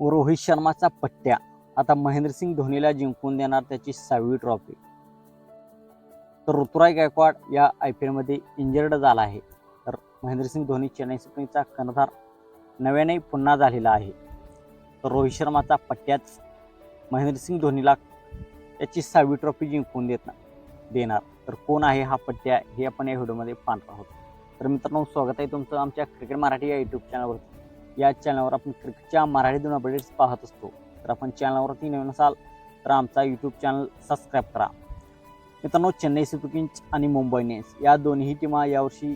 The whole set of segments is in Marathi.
व रोहित शर्माचा पट्ट्या. आता महेंद्रसिंग धोनीला जिंकून देणार त्याची सहावी ट्रॉफी. तर ऋतुराज गायकवाड या आय पी एलमध्ये इंजर्ड झाला आहे. तर महेंद्रसिंग धोनी चेन्नई सुप्रीमचा कर्णधार नव्याने पुन्हा झालेला आहे. तर रोहित शर्माचा पट्ट्याच महेंद्रसिंग धोनीला त्याची सहावी ट्रॉफी जिंकून देत देणार. तर कोण आहे हा पट्ट्या हे आपण या व्हिडिओमध्ये पाहणार आहोत. तर मित्रांनो स्वागत आहे तुमचं आमच्या क्रिकेट मराठी या यूट्यूब चॅनलवर या चॅनलवर आपण क्रिकेटच्या मराठी दोन अपडेट्स पाहत असतो. तर आपण चॅनलवरती नवीन असाल तर आमचा यूट्यूब चॅनल सबस्क्राईब करा. मित्रांनो चेन्नई सुपर किंग्स आणि मुंबई इंडियन्स या दोन्ही टीमा यावर्षी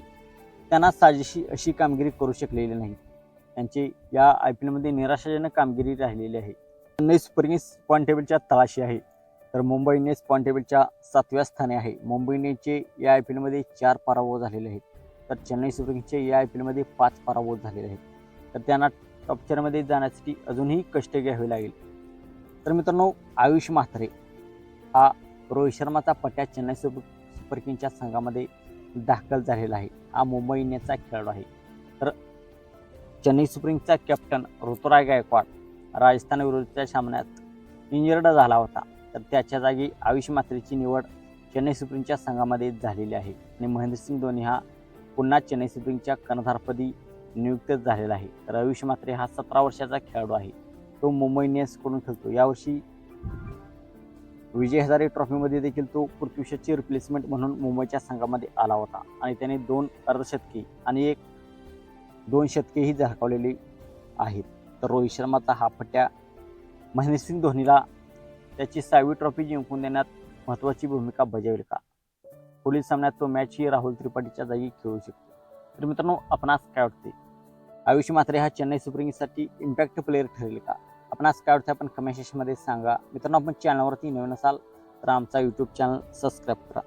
त्यांना साजेशी अशी कामगिरी करू शकलेली नाही त्यांची या आय पी एलमध्ये निराशाजनक कामगिरी राहिलेली आहे. चेन्नई सुपर किंग्स पॉईंट टेबलच्या तळाशी आहे. तर मुंबई इंडियन्स पॉईंट टेबलच्या सातव्या स्थानी आहे. मुंबई इंडियन्सचे या आय पी एलमध्ये चार पराभव झालेले आहेत. तर चेन्नई सुपर किंग्सचे या आय पी एलमध्ये पाच पराभव झालेले आहेत. तर त्यांना टॉप चारमध्ये जाण्यासाठी अजूनही कष्ट घ्यावे लागेल. तर मित्रांनो आयुष म्हात्रे हा रोहित शर्माचा पट्या चेन्नई सुपर सुपर किंगच्या संघामध्ये दाखल झालेला आहे. हा मुंबई इंडियन्सचा खेळाडू आहे. तर चेन्नई सुपर किंगचा कॅप्टन ऋतुराय गायकवाड राजस्थान विरुद्धच्या सामन्यात इंजर्ड झाला होता. तर त्याच्या जागी आयुष म्हात्रेची निवड चेन्नई सुपर किंगच्या संघामध्ये झालेली आहे. आणि महेंद्रसिंग धोनी हा पुन्हा चेन्नई सुपर किंगच्या कर्णधारपदी नियुक्त झालेला आहे. तर आयुष म्हात्रे हा सतरा वर्षाचा खेळाडू आहे. तो मुंबई इंडियन्सकडून खेळतो. यावर्षी विजय हजारे ट्रॉफीमध्ये देखील तो पृथ्वीशची रिप्लेसमेंट म्हणून मुंबईच्या संघामध्ये आला होता. आणि त्याने दोन अर्धशतके आणि एक दोन शतकेही झळकावलेली आहेत. तर रोहित शर्माचा हा फट्या महेंद्रसिंग धोनीला त्याची सहावी ट्रॉफी जिंकून देण्यात महत्त्वाची भूमिका बजावेल का? पुढील सामन्यात तो मॅचही राहुल त्रिपाठीच्या जागी खेळू शकतो. तर मित्रांनो आपणास काय वाटते आयुष मात्रे हा चेन्नई सुपर किंग्ससाठी इम्पॅक्ट प्लेअर ठरेल का? आपण आज काय वाटतं? आपण कमेंट सेक्शनमध्ये सांगा. मित्रांनो आपण चॅनलवरती नवीन असाल तर आमचा यूट्यूब चॅनल सबस्क्राईब करा.